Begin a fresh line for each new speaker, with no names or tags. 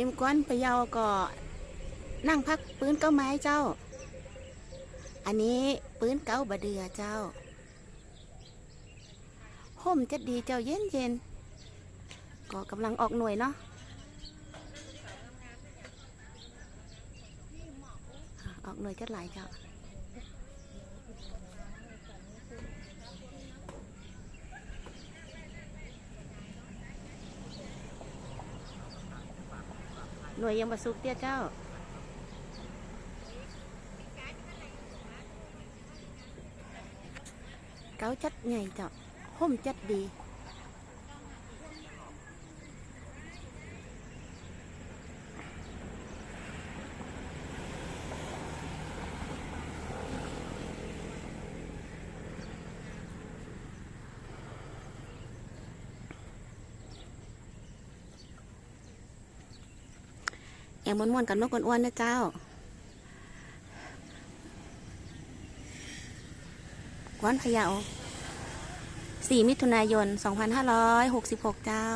พิมพ์ก้อนพะเยาก็นั่งพักปืนเก้าไม้เจ้า อันนี้ปืนเก้าบะเดือเจ้าห่มจะดีเจ้าเย็นเย็นก็กำลังออกหน่วยเนาะอะออกหน่วยจะหลายเจ้า หน่วยยังมาสุกเตี้ยเจ้า เกาจัดไงเจ้าห่มจัดดี อย่างม้วนๆกับนกอ้วนๆนะเจ้า กวนพะเยา4มิถุนายน 2566 เจ้า